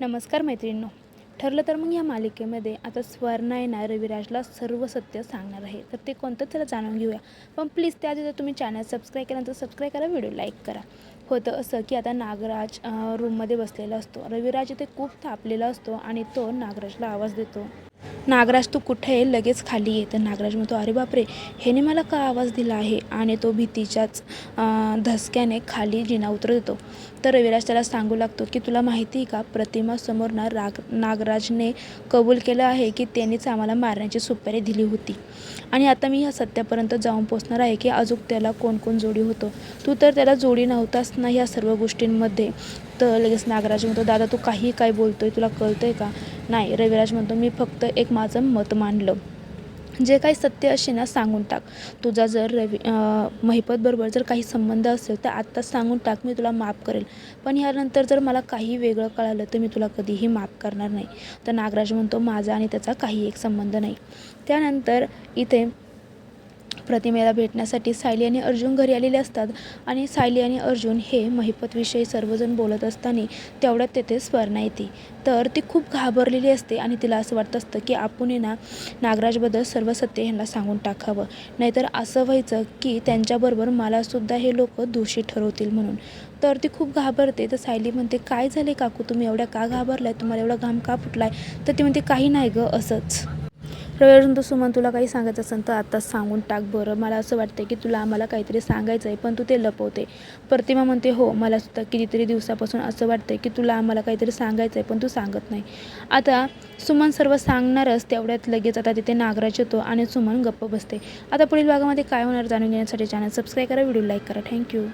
नमस्कार मैत्रिणींनो. ठरलं तर मग या मालिकेमध्ये आता स्वर्णा येणार रविराजला सर्व सत्य सांगणार आहे. तर ते कोणतं त्याला जाणून घेऊया. पण प्लीज त्याआधी जर तुम्ही चॅनल सबस्क्राईब केल्यानंतर सबस्क्राईब करा व्हिडिओ लाईक करा. होतं असं की आता नागराज रूममध्ये बसलेला असतो. रविराज इथे खूप थापलेला असतो आणि तो नागराजला आवाज देतो. नागराज तू कुठे आहे? लगेच खाली ये. तर नागराज म्हणतो अरे बापरे ह्याने मला का आवाज दिला आहे? आणि तो भीतीच्याच धसक्याने खाली जिना उतरत येतो तर रविराज त्याला सांगू लागतो की तुला माहिती आहे का प्रतिमासमोर ना राग नागराजने कबूल केलं आहे की त्यांनीच आम्हाला मारण्याची सुपारी दिली होती. आणि आता मी ह्या सत्यापर्यंत जाऊन पोचणार आहे की अजून त्याला कोण कोण जोडी होतो? तू तर त्याला जोडी नव्हताच ना ह्या सर्व गोष्टींमध्ये. तर लगेच नागराज म्हणतो दादा तू काही काय बोलतोय तुला कळतंय का? नाही रविराज म्हणतो मी फक्त एक माझं मत मांडलं. जे काही सत्य असे ना सांगून टाक. तुझा जर रवी अं, महिपतबरोबर जर काही संबंध असेल तर आत्ताच सांगून टाक मी तुला माफ करेल. पण ह्यानंतर जर मला काही वेगळं कळालं तर मी तुला कधीही माफ करणार नाही. तर नागराज म्हणतो माझा आणि त्याचा काही एक संबंध नाही. त्यानंतर इथे प्रतिमेला भेटण्यासाठी सायली आणि अर्जुन घरी आलेले असतात आणि सायली आणि अर्जुन हे महिपतविषयी सर्वजण बोलत असताना तेवढ्यात तेथे स्वर्णा येते. तर ती खूप घाबरलेली असते आणि तिला असं वाटत असतं की आपण ना नागराजबद्दल सर्व सत्य ह्यांना सांगून टाकावं. नाहीतर असं व्हायचं की त्यांच्याबरोबर मलासुद्धा हे लोक दोषी ठरवतील म्हणून. तर ती खूप घाबरते. तर सायली म्हणते काय झाले काकू? तुम्ही एवढ्या का घाबरलाय? तुम्हाला एवढा घाम का फुटलाय? तर ती म्हणते काही नाही गं असंच. रविवारून तर सुमन तुला काही सांगायचं असेल तर आत्ताच सांगून टाक बरं. मला असं वाटतं की तुला आम्हाला काहीतरी सांगायचं आहे पण तू ते लपवते. प्रतिमा म्हणते हो मला सुद्धा कितीतरी दिवसापासून असं वाटतं की तुला आम्हाला काहीतरी सांगायचं आहे पण तू सांगत नाही. आता सुमन सर्व सांगणारच तेवढ्यात लगेच आता तिथे नागराज येतो आणि सुमन गप्प बसते. आता पुढील भागामध्ये काय होणार जाणून घेण्यासाठी चॅनल सबस्क्राईब करा व्हिडिओ लाईक करा. Thank you